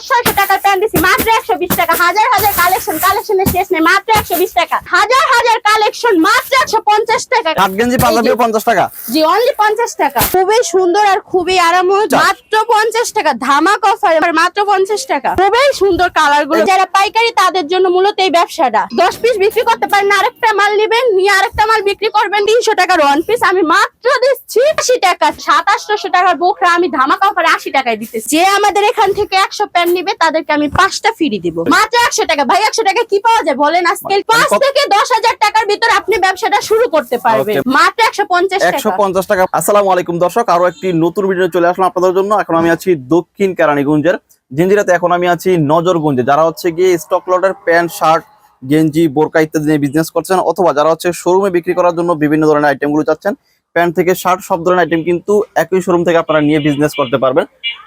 পাঁচ ছয়শো টাকার প্যান্ট দিছি। মাত্র একশো বিশ টাকা। হাজার হাজার কালেকশন কালেকশনের শেষ নেই। মাত্র একশো বিশ টাকা। হাজার হাজার কালেকশন মাত্র একশো পঞ্চাশ টাকা। কাঠ গেঞ্জি পাঞ্জাবিও পঞ্চাশ টাকা। জি অনলি পঞ্চাশ টাকা। খুবই সুন্দর আর খুবই আরামদায়ক। মাত্র পঞ্চাশ টাকা। ধামাক অফার মাত্র পঞ্চাশ টাকা। খুবই সুন্দর কালারগুলো। যারা পাইকারি তাদের জন্য মূলত এই ব্যবসাটা। দশ পিস বিক্রি করতে পারেন আরেকটা মাল নিবেন নিয়ে আরেকটা মাল বিক্রি করবেন তিনশো টাকার ওয়ান পিস আমি মাত্র দিচ্ছি আশি টাকা। সাত আটশো টাকার বোকরা আমি ধামাক অফারে আশি টাকায় দিতেছি। যে আমাদের এখান থেকে একশো প্যান্ট নিবে তাদেরকে আমি পাঁচটা ফ্রি দিব। মাত্র একশো টাকা। ভাই একশো টাকা কি পাওয়া যায়? বলেন আজকে। পাঁচ থেকে দশ হাজার টাকার ভিতর আপনি ব্যবসাটা শুরু করতে পারবেন। মাত্র টাকা। পঞ্চাশ টাকা। আসসালামু আলাইকুম দর্শক আরও একটি নতুন ভিডিও চলে আসলাম আপনাদের জন্য। এখন আমি আছি দক্ষিণ কেরানীগঞ্জের জিঞ্জিরাতে। এখন আমি আছি নজরগঞ্জে। যারা হচ্ছে গিয়ে স্টক লটের প্যান্ট শার্ট গেঞ্জি বোরকা ইত্যাদি নিয়ে বিজনেস করছেন অথবা যারা হচ্ছে শোরুমে বিক্রি করার জন্য বিভিন্ন ধরনের আইটেমগুলো চাচ্ছেন প্যান্ট থেকে শার্ট সব ধরনের আইটেম কিন্তু একই শোরুম থেকে আপনারা নিয়ে বিজনেস করতে পারবেন।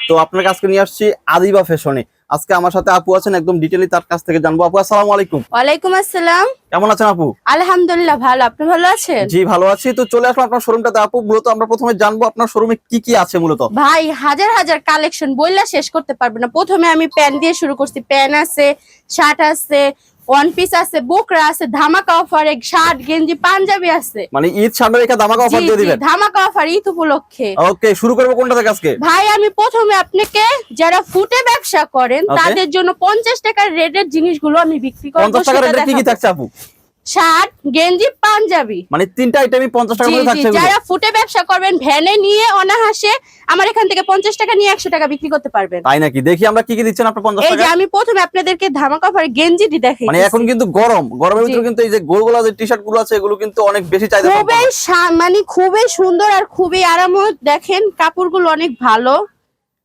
তো আপনার কাছকে নিয়ে আসছি আদিবা ফ্যাশনে আজকে আমার সাথে আপু আছেন একদম ডিটেলি তার কাছ থেকে জানব। আপু আসসালামু আলাইকুম। ওয়ালাইকুম আসসালাম। কেমন আছেন আপু? আলহামদুলিল্লাহ ভালো। আপনি ভালো আছেন? জি ভালো আছি। তো চলে আসলাম আপনার শোরুমটাতে আপু মূলত আমরা প্রথমে জানব আপনার শোরুমে কি কি আছে মূলত? ভাই হাজার হাজার কালেকশন বইলা শেষ করতে পারবে না। প্রথমে আমি প্যান দিয়ে শুরু করছি। প্যান আছে শার্ট আছে ওয়ান পিস আছে বুকরা আছে ধামাকা অফার শার্ট গেঞ্জি পাঞ্জাবি আছে। মানে ঈদ সামনে রেখে ধামাকা অফার দিয়ে দিবেন? ধামাকা অফার ঈদ উপলক্ষে। ওকে শুরু করব কোনটা থেকে আজকে? ভাই আমি প্রথমে আপনাকে যারা ফুটে ব্যবসা করেন তাদের জন্য পঞ্চাশ টাকার রেটের জিনিসগুলো আমি বিক্রি করব পঞ্চাশ টাকা সেটা রেটে কি কি থাকছে আপু? শার্ট গেঞ্জি পাঞ্জাবি। মানে তিনটা আইটেমই পঞ্চাশ টাকা করে থাকছে যারা ফুটে ব্যবসা করবেন ভ্যানে নিয়ে অনাহাসে আমার এখান থেকে পঞ্চাশ টাকা নিয়ে একশো টাকা বিক্রি করতে পারবেন। তাই নাকি? দেখি আমরা কি কি দিচ্ছেন আপনার পঞ্চাশ এই যে টাকা। আমি প্রথমে আপনাদেরকে ধামাকা অফার গেঞ্জিটি দেখাই মানে এখন কিন্তু গরম। গরমের। ভিতরে কিন্তু এই যে গোলগোলা যে টি শার্টগুলো আছে এগুলো কিন্তু অনেক বেশি চাহিদা খুবই মানে খুবই সুন্দর আর খুবই আরামদায়ক দেখেন কাপড়গুলো অনেক ভালো।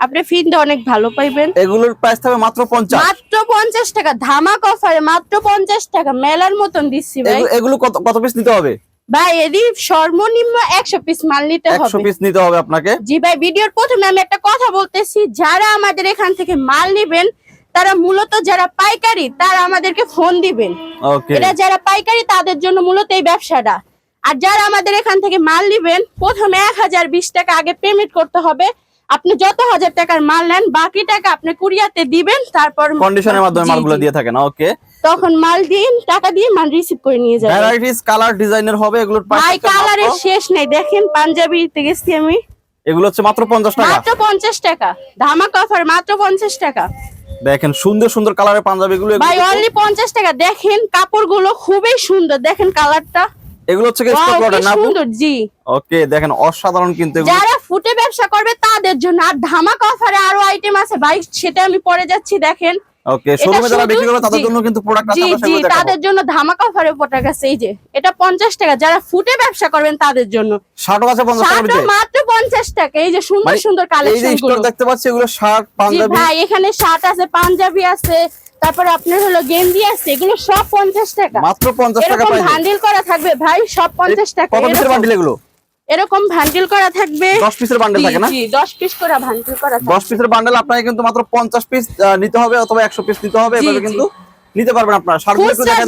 আপনি ফিনটা অনেক ভালো পাইবেন। এগুলোর প্রাইস থাকবে মাত্র পঞ্চাশ। মাত্র পঞ্চাশ টাকা ধামাক অফারে মাত্র পঞ্চাশ টাকা মেলার মতন দিচ্ছি ভাই। এগুলো- কত কত পিস নিতে হবে? ভাই এদি সর্বনিম্ন একশো পিস মাল নিতে হবে। পিস নিতে হবে আপনাকে। জি ভাই ভিডিওর প্রথমে আমি একটা কথা বলতেছি যারা আমাদের এখান থেকে মাল নিবেন তারা মূলত যারা পাইকারি তারা আমাদেরকে ফোন দিবেন। ওকে এটা যারা পাইকারি তাদের জন্য মূলত এই ব্যবসাটা। আর যারা আমাদের এখান থেকে মাল নিবেন প্রথমে এক হাজার বিশ টাকা আগে পেমেন্ট করতে হবে। আপনি যত হাজার টাকার মাল নেন বাকি টাকা আপনি কুরিয়াতে দিবেন তারপর কন্ডিশনের মাধ্যমে মালগুলো। দিয়ে থাকেন ওকে তখন মাল দিন টাকা দিয়ে মাল রিসিভ করে নিয়ে যাবেন। ভ্যারাইটিস কালার ডিজাইনের হবে এগুলোর ভাই কালারের শেষ নেই দেখেন পাঞ্জাবিতে গেছি আমি। এগুলো হচ্ছে মাত্র পঞ্চাশ টাকা। মাত্র পঞ্চাশ টাকা। ধামাক অফার মাত্র পঞ্চাশ টাকা। দেখেন সুন্দর সুন্দর কালারের পাঞ্জাবি গুলো ভাই অনলি পঞ্চাশ টাকা। দেখেন কাপড়গুলো খুবই সুন্দর। দেখেন কালারটা এগুলো হচ্ছে স্টক না সুন্দর জি। ওকে দেখেন অসাধারণ কিন্তু এগুলো। যারা ফুটে ব্যবসা করবে তাদের জন্য আর ধামাক অফারে আরও আইটেম আছে ভাই সেটা আমি পরে যাচ্ছি দেখেন। ওকে শোরুমে যারা বিক্রি করবে তাদের। জন্য কিন্তু প্রোডাক্ট আছে জি জি তাদের জন্য ধামাক অফারে পড়ে গেছে এই যে এটা পঞ্চাশ টাকা। যারা ফুটে ব্যবসা করবেন তাদের জন্য। শার্টও আছে 50 টাকা করে মাত্র পঞ্চাশ টাকা এই যে সুন্দর মানে সুন্দর এই যে কালেকশন স্টক দেখতে পাচ্ছি এগুলো শার্ট জি পাঞ্জাবি। ভাই এখানে শার্ট আছে পাঞ্জাবি আছে তারপরে আপনার হলো গেঞ্জি আছে এগুলো সব পঞ্চাশ টাকা। মাত্র 50 টাকা হ্যান্ডেল ভান্ডিল করা থাকবে ভাই সব পঞ্চাশ টাকা বান্ডিল এগুলো? এরকম ভান্ডিল করা থাকবে। 10 পিসের বান্ডেল থাকে না? জি, 10 পিস করে ভান্ডিল করা 10 পিসের বান্ডেল আপনাকে কিন্তু মাত্র 50 পিস নিতে হবে অথবা 100 পিস নিতে হবে এভাবে কিন্তু নিতে পারবেন আপনারা।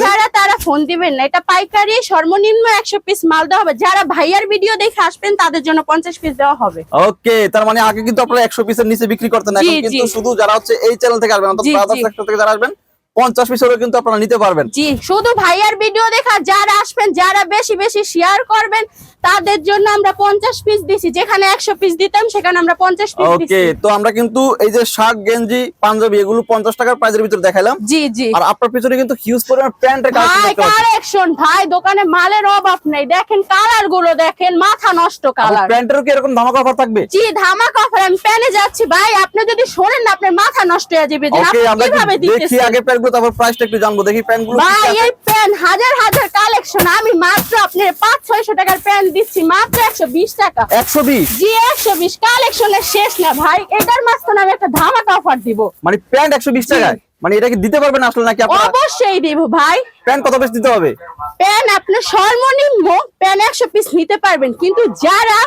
যারা তারা ফোন দিবেন না। এটা পাইকারি সর্বনিম্ন 100 পিস মাল দেওয়া হবে। যারা ভাইয়ার ভিডিও দেখে আসবেন তাদের জন্য 50 পিস দেওয়া হবে। ওকে তার মানে আগে কিন্তু আপনারা 100 পিসের নিচে বিক্রি করতেন না এখন কিন্তু শুধু যারা হচ্ছে এই চ্যানেল থেকে আসবেন অন্তত ব্রাদার সেক্টর থেকে যারা আসবেন 50 পিসেরও কিন্তু আপনারা নিতে পারবেন। জি শুধু ভাইয়ার ভিডিও দেখা যারা আসবেন যারা বেশি বেশি শেয়ার করবেন তাদের জন্য আমরা 50 পিস দিছি। যেখানে 100 পিস দিতাম সেখানে আমরা 50 পিস ওকে তো আমরা কিন্তু এই যে শার্ট গেঞ্জি পাঞ্জাবি এগুলো 50 টাকার প্রাইজের ভিতরে দেখাইলাম। জি জি। আর আপনার পিছনে কিন্তু হিউজ পরিমাণ প্যান্টের কালেকশন ভাই দোকানে মালের অভাব নেই। দেখেন কালারগুলো দেখেন মাথা নষ্ট কালার প্যান্টেরও কি এরকম ধামাকা অফার থাকবে? জি ধামাক অফার আমি প্যানে যাচ্ছি ভাই। আপনি যদি শোনেন না আপনার মাথা নষ্ট হয়ে যাবে যে ওকে আপনি কীভাবে একটু দেখি আগে প্যান্টগুলো তারপর প্রাইসটা একটু জানব। দেখি প্যান্টগুলো কি কি ভাই এই প্যান হাজার হাজার কালেকশন আমি মাত্র আপনার পাঁচ ছয়শো টাকার প্যান দিচ্ছি। মাত্র একশো বিশ টাকা। 120 জি একশো বিশ। কালেকশনের শেষ না। ভাই এটার মাঝখানে আমি একটা ধামাকা অফার দিব। মানে প্যান্ট 120 টাকায়? মানে এটা কি দিতে পারবেন আসলে নাকি আপনারা? অবশ্যই দিব ভাই। প্যান্ট কত পিস দিতে হবে? প্যান আপনার সর্বনিম্ন প্যান একশো পিস নিতে পারবেন। কিন্তু যারা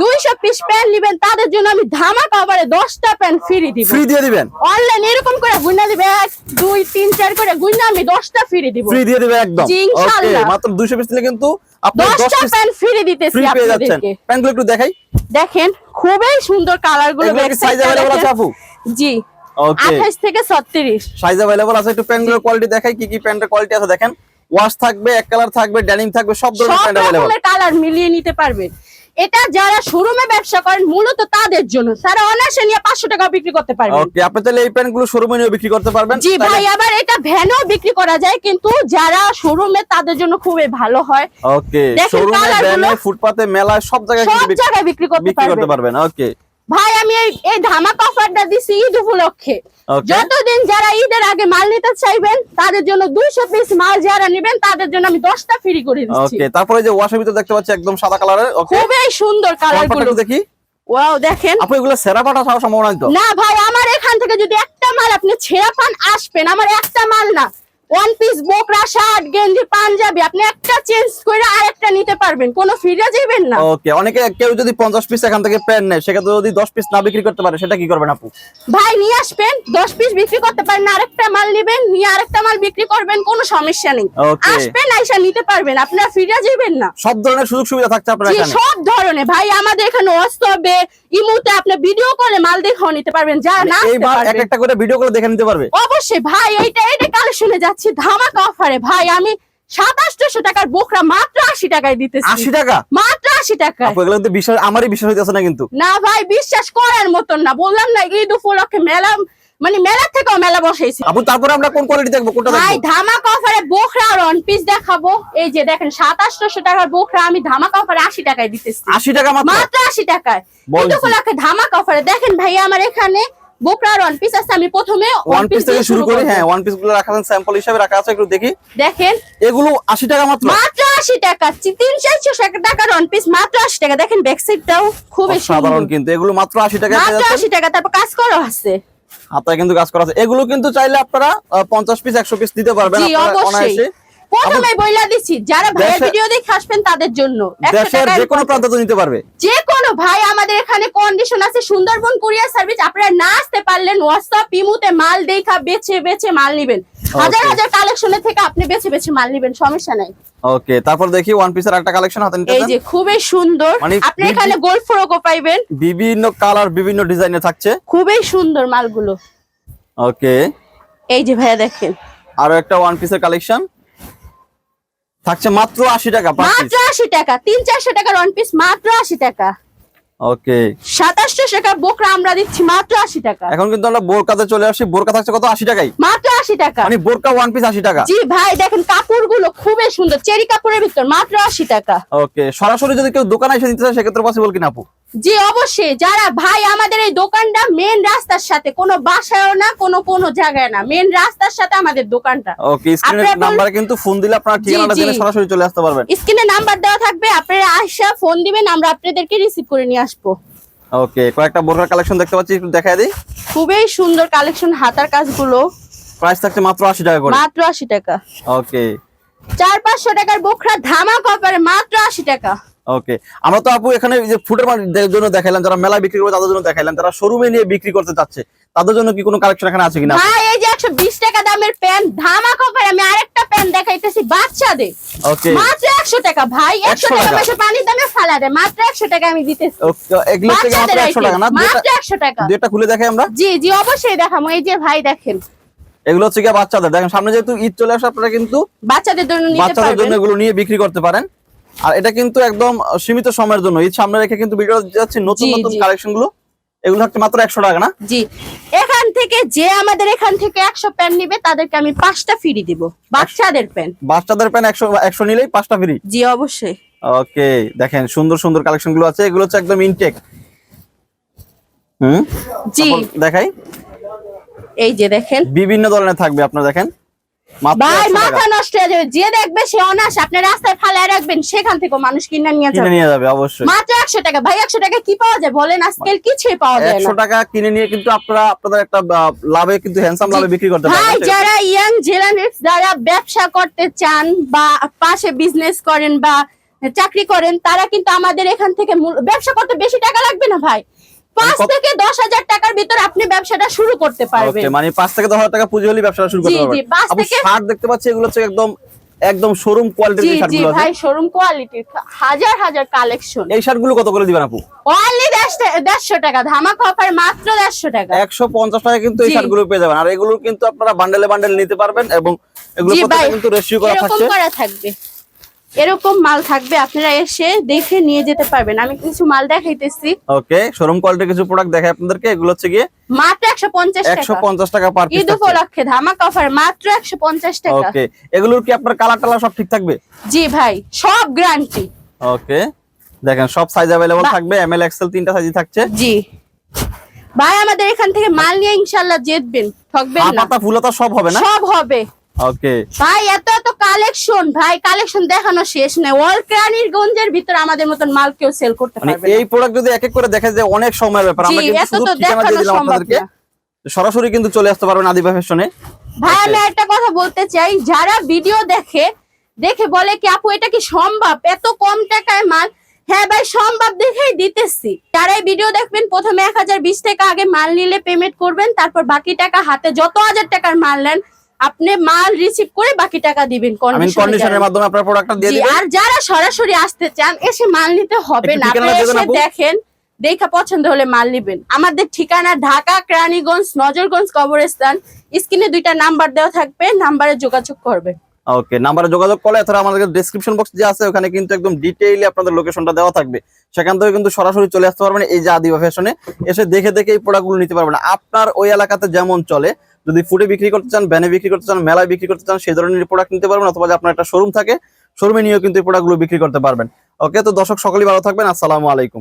দুইশো পিস প্যান নিবেন তাদের জন্য আমি ধামাকা অফারে দশটা প্যান ফ্রি দিব। ফ্রি দিয়ে দিবেন? অনলাইন এরকম করে গুণা দিবে এক দুই তিন চার করে গুণা আমি দশটা ফ্রি দিব। ফ্রি দিয়ে দিবে একদম। ওকে ইনশাআল্লাহ। মাত্র 200 পিস নিলে কিন্তু আপনি 10 দশটা প্যান ফ্রি দিতেছি আপনাদেরকে। প্যান্টগুলো একটু দেখাই। দেখেন খুবই সুন্দর কালারগুলো এগুলো কি আছে আপু? জি। ওকে আঠাইশ থেকে ছত্রিশ। সাইজ অ্যাভেলেবল আছে একটু প্যান্টের কোয়ালিটি দেখাই কি কি প্যান্টের কোয়ালিটি আছে দেখেন। ওয়াশ থাকবে এক কালার থাকবে ড্যানিম থাকবে সব ধরনের প্যান্ট অ্যাভেলেবল রকমের কালার মিলিয়ে নিতে পারবেন। এটা যারা শোরুমে ব্যবসা করেন মূলত তাদের জন্য। তারা অনায়াসে নিয়ে পাঁচশো টাকা বিক্রি করতে পারবেন। ওকে আপনি তাহলে এই শোরুমে নিয়ে বিক্রি করতে পারবেন। জি ভাই আবার এটা ভ্যানও বিক্রি করা যায় কিন্তু যারা শোরুমে তাদের জন্য খুবই ভালো হয়। ওকে শোরুমে colour ফুটপাতে মেলায় সব জায়গায় বিক্রি- করতে বিক্রি করতে পারবেন। পারবেন। ওকে ভাই আমি এই ধামাকা অফারটা দিছি ঈদ উপলক্ষে। যতদিন যারা ঈদের আগে মাল নিতে চাইবেন তাদের জন্য দুইশো পিস মাল যারা নেবেন তাদের জন্য আমি দশটা ফ্রি করে দিচ্ছি। ওকে তারপরে যে ওয়াশের ভিতর দেখতে পাচ্ছি একদম সাদা কালারের ওকে খুবই সুন্দর কালারগুলো। দেখি। ওয়াও দেখেন। আপু এগুলো সেরা পাটা হওয়ার সম্ভাবনা তো? না ভাই আমার এখান থেকে যদি একটা মাল আপনি ছেঁড়া পান আসবেন। আমার একটা মাল না। ওয়ান পিস বোকরা শার্ট গেঞ্জি পাঞ্জাবি আপনি একটা চেঞ্জ করে আরেকটা নিতে পারবেন কোনো ফিরে যাবেন না। ওকে অনেকে কেউ যদি পঞ্চাশ পিস এখান থেকে প্যান্ট নেয় সেক্ষেত্রে যদি দশ পিস না বিক্রি করতে পারে সেটা কি করবেন আপু? ভাই নিয়ে আসবেন দশ পিস বিক্রি করতে পারেন আরেকটা মাল নেবেন নিয়ে আরেকটা মাল বিক্রি করবেন কোনো সমস্যা নেই। আসবেন আইসা নিতে পারবেন আপনারা ফিরে যাবেন না। সব ধরনের সুযোগ সুবিধা থাকছে আপনার এখানে? সব ধরনের। ভাই আমাদের এখানে অস্তবে ইমুতে আপনি ভিডিও করে মাল দেখাও নিতে পারবেন যা না এইবার এক একটা করে ভিডিও করে দেখে নিতে পারবে। অবশ্যই ভাই এইটা এইটা কালেকশনে যাচ্ছি। ধামাকা অফারে ভাই আমি সাতাশশো টাকার বোকরা মাত্র আশি টাকায় দিতেছি। আশি টাকা? মাত্র আশি টাকায়। কিন্তু বিশ্বাস আমারই বিশ্বাস হইতেছে না কিন্তু। না ভাই বিশ্বাস করার মতন না। বললাম না ঈদ উপলক্ষে মেলা মানে মেলা থেকেও মেলা বসাইছি। আপু তারপরে আমরা কোন কোয়ালিটি দেখব? কোনটা ভাই ধামাকা অফারে বোখরা আর ওয়ান পিস দেখাবো। এই যে দেখেন সাতাশশো টাকার বোখরা আমি ধামাকা অফারে আশি টাকায় দিতেছি। আশি টাকা মাত্র? মাত্র আশি টাকায়। বলছি। ঈদ উপলক্ষে ধামাকা অফারে দেখেন ভাই আমার এখানে ওয়ান পিস আছে আমি প্রথমে ওয়ান পিস থেকে শুরু করি হ্যাঁ ওয়ান পিসগুলো রাখা আছে স্যাম্পল হিসাবে রাখা আছে একটু দেখি। দেখেন। এগুলো আশি টাকা মাত্র। মাত্র আশি টাকা টাকার ওয়ান পিস মাত্র আশি টাকা। দেখেন ব্যাক সাইডটাও খুবই সাধারণ কিন্তু এগুলো মাত্র আশি টাকা মাত্র আশি টাকা তারপর কাজ করা আছে। হাতায় কিন্তু কাজ করা আছে। এগুলো কিন্তু চাইলে আপনারা পঞ্চাশ পিস একশো পিস দিতে পারবেন আপনারা অনায়াসে। প্রথমে বইলা দিচ্ছি যারা দেশে- ভিডিও দেখে আসবেন তাদের জন্য। দেশের যে কোনো প্রান্ত নিতে পারবে। যে কোনো ভাই আমাদের এখানে কন্ডিশন আছে সুন্দরবন কুরিয়ার সার্ভিস আপনারা না আসতে পারলেন হোয়াটসঅ্যাপ ইমুতে মাল দেখা বেছে বেছে মাল নিবেন। হাজার হাজার কালেকশনের থেকে আপনি বেছে বেছে মাল নিবেন সমস্যা নাই। ওকে তারপর দেখি ওয়ান পিসের একটা কালেকশন হাতে নিতে এই যে খুবই সুন্দর। মানে আপনি এখানে গোল্ড ফ্রকও পাইবেন। বিভিন্ন কালার বিভিন্ন ডিজাইনে থাকছে। খুবই সুন্দর মালগুলো। ওকে এই যে ভাইয়া দেখেন। আরও একটা ওয়ান পিসের কালেকশন থাকছে মাত্র আশি টাকা পার মাত্র আশি টাকা তিন চারশো টাকার ওয়ান পিস মাত্র আশি টাকা। ওকে 2700 টাকা বোকরা আমরা দিচ্ছি মাত্র আশি টাকা। এখন কিন্তু আমরা বোরকাতে চলে আসি। বোরকা থাকছে কত? আশি টাকাই। মাত্র আশি টাকা। মানে বোরকা ওয়ান পিস আশি টাকা। জি ভাই দেখেন কাপড়গুলো খুবই সুন্দর। চেরি কাপড়ের ভিতর মাত্র আশি টাকা। ওকে সরাসরি যদি কেউ দোকানে এসে নিতে চায় সেক্ষেত্রে পসিবল কিনা আপু? জি অবশ্যই। যারা ভাই আমাদের এই দোকানটা মেন রাস্তার সাথে কোনো বাসায়ও না কোনো কোনো জায়গায় না মেন রাস্তার সাথে আমাদের দোকানটা। ওকে স্ক্রিনের বল- নাম্বারে কিন্তু ফোন দিলে আপনারা ঠিকানাটা। জেনে সরাসরি চলে আসতে পারবেন। স্ক্রিনে নাম্বার দেওয়া থাকবে আপনারা আসা ফোন দিবেন আমরা আপনাদেরকে রিসিভ করে নিয়ে আসব। ওকে কয়েকটা বোরকার কালেকশন দেখতে পাচ্ছি একটু দেখাই দিই। খুবই সুন্দর কালেকশন হাতার কাজগুলো। প্রাইস থাকছে মাত্র আশি টাকা করে। মাত্র আশি টাকা। ওকে চার পাঁচশো টাকার বোখরা ধামাক অফারে মাত্র আশি টাকা। ওকে আমরা তো আপু এখানে যে ফুটের জন্য দেখাইলাম যারা মেলা বিক্রি করে তাদের জন্য দেখাইলাম যারা শোরুমে নিয়ে বিক্রি করতে চাচ্ছে তাদের জন্য কি কোনো কালেকশন এখানে আছে কিনা? ভাই এই যে একশো বিশ টাকা দামের প্যান্ট ধামাক অফারে আমি আরেকটা প্যান্ট দেখাইতেছি বাচ্চাদের। ওকে মাত্র একশো টাকা ভাই একশো 100 টাকা। পয়সা পানির দামে ফালা দেয় মাত্র একশো টাকা আমি দিতেছি। ওকে এগুলো থেকে মাত্র বাচ্চাদের একশো টাকা না? মাত্র দুইটা- একশো টাকা। দুইটা খুলে দেখাই আমরা? জি জি অবশ্যই দেখাবো। এই যে ভাই দেখেন। এগুলো হচ্ছে গিয়ে বাচ্চাদের। দেখেন সামনে যেহেতু ঈদ চলে আসে আপনারা কিন্তু বাচ্চাদের জন্য নিতে বাচ্চাদের জন্য এগুলো নিয়ে বিক্রি করতে পারেন। আর এটা কিন্তু একদম সীমিত সময়ের জন্য। ঈদ সামনে রেখে কিন্তু ভিডিও যাচ্ছে নতুন নতুন কালেকশনগুলো। এগুলো থাকছে মাত্র একশো টাকা না? জি। এখান থেকে যে আমাদের এখান থেকে একশো প্যান্ট নিবে তাদেরকে আমি পাঁচটা ফ্রি দিব। বাচ্চাদের প্যান্ট বাচ্চাদের প্যান একশো একশো নিলেই পাঁচটা ফ্রি জি অবশ্যই। ওকে দেখেন সুন্দর সুন্দর কালেকশনগুলো আছে। এগুলো হচ্ছে একদম ইনটেক হুম? জি। দেখাই। এই যে দেখেন। বিভিন্ন ধরনের থাকবে আপনার দেখেন। ভাই 100। মাথা নষ্ট হয়ে যাবে। যে দেখবে সে অনাস আপনি রাস্তায় ফালায় রাখবেন সেখান থেকে মানুষ কিনে নিয়ে যাবে। নিয়ে যাবে অবশ্যই। মাত্র একশো টাকা। ভাই একশো টাকা কি পাওয়া যায় বলেন? আজকাল কিছুই পাওয়া যায় টাকা কিনে নিয়ে কিন্তু আপনারা আপনাদের একটা লাভে কিন্তু হ্যান্ডসাম লাভে বিক্রি করতে ভাই যারা ইয়াং যারা ব্যবসা করতে চান বা পাশে বিজনেস করেন বা চাকরি করেন তারা কিন্তু আমাদের এখান থেকে ব্যবসা করতে বেশি টাকা লাগবে না ভাই? পাঁচ থেকে দশ হাজার টাকার ভিতর আপনি ব্যবসাটা শুরু করতে পারবেন। ওকে মানে পাঁচ থেকে দশ হাজার টাকা পুঁজি হলে ব্যবসা শুরু করতে জি, জি, পারবেন। পাঁচ শার্ট দেখতে পাচ্ছি এগুলো হচ্ছে একদম একদম শোরুম কোয়ালিটির জি যে জি শার্টগুলো আছে। ভাই শোরুম কোয়ালিটির হাজার হাজার কালেকশন এই শার্টগুলো কত করে দিবেন আপু? অনলি দেড়শো টাকা। ধামাকা অফার মাত্র দেড়শো টাকা। একশো পঞ্চাশ টাকা কিন্তু এই। শার্টগুলো পেয়ে যাবেন। আর এগুলো কিন্তু আপনারা বান্ডেলে বান্ডেল নিতে পারবেন এবং এগুলো কিন্তু রেশিও করা এরকম করা থাকবে। এরকম মাল থাকবে আপনারা এসে দেখে নিয়ে যেতে পারবেন। আমি কিছু মাল দেখাইতেছি। ওকে শোরুম কোয়ালিটির কিছু প্রোডাক্ট দেখাই আপনাদেরকে। এগুলো হচ্ছে গিয়ে মাত্র একশো পঞ্চাশ একশো টাকা পঞ্চাশ টাকা পার পিস ঈদ উপলক্ষে ধামাকা অফার মাত্র একশো পঞ্চাশ টাকা। ওকে এগুলোর কি আপনার কালার টালার সব ঠিক থাকবে? জি ভাই সব গ্যারান্টি ওকে দেখেন সব সাইজ বা- থাকবে এম এল এক্সেল তিনটা সাইজই থাকছে। জি। ভাই আমাদের এখান থেকে মাল নিয়ে ইনশাল্লাহ জিতবেন ঠকবেন না। পাতা ফুলতা সব হবে না? সব হবে। ওকে ভাই এত এত কালেকশন ভাই কালেকশন দেখানো শেষ নেই ওয়াল ক্রানির গঞ্জের ভিতরে আমাদের মতন মাল কেউ সেল করতে মানে পারবে। এই প্রোডাক্ট যদি এক এক করে দেখা যায় অনেক সময়ের ব্যাপার। আমরা কিন্তু শুধু ঠিকানা দিয়ে দিলাম আপনাদেরকে। সরাসরি কিন্তু চলে আসতে পারবেন আদিবা ফ্যাশনে ভাই আমি একটা কথা বলতে চাই যারা ভিডিও দেখে দেখে বলে কি আপু এটা কি সম্ভব? এত কম টাকায় মাল? হ্যাঁ ভাই সম্ভব দেখেই দিতেছি। যারা এই ভিডিও দেখবেন প্রথমে এক হাজার বিশ টাকা আগে মাল নিলে পেমেন্ট করবেন তারপর বাকি টাকা হাতে যত হাজার টাকার মাল নেন আপনি মাল রিসিভ করে বাকি টাকা দিবেন কন্ডিশনের মাধ্যমে আপনার প্রোডাক্টটা দিয়ে দিবেন আর যারা সরাসরি আসতে চান এসে মাল নিতে হবে না। আপনি এসে দেখেন দেখা পছন্দ হলে মাল নিবেন। আমাদের ঠিকানা ঢাকা কেরানীগঞ্জ নজরগঞ্জ কবরস্থান। স্ক্রিনে দুইটা নাম্বার দেওয়া থাকবে নাম্বারে যোগাযোগ করবে ওকে নাম্বারে যোগাযোগ করলে এছাড়া আমাদের ডেসক্রিপশন বক্স যে আছে ওখানে কিন্তু একদম ডিটেইলি আপনাদের লোকেশনটা দেওয়া থাকবে। সেখান থেকে কিন্তু সরাসরি চলে আসতে পারবেন এই যে আদিবা ফ্যাশনে এসে দেখে দেখে এই প্রোডাক্টগুলো নিতে পারবেন। আপনার ওই এলাকাতে যেমন চলে যদি ফুডে বিক্রি করতে চান ব্যানে বিক্রি করতে চান, মেলায় বিক্রি করতে চান, সেই ধরনের প্রোডাক্ট নিতে পারবেন অথবা আপনার একটা শোরুম থাকে শোরুমে নিয়েও কিন্তু এই প্রোডাক্টগুলো বিক্রি করতে পারবেন। ওকে তো দর্শক, সকলেই ভালো থাকবেন, আসসালামু আলাইকুম।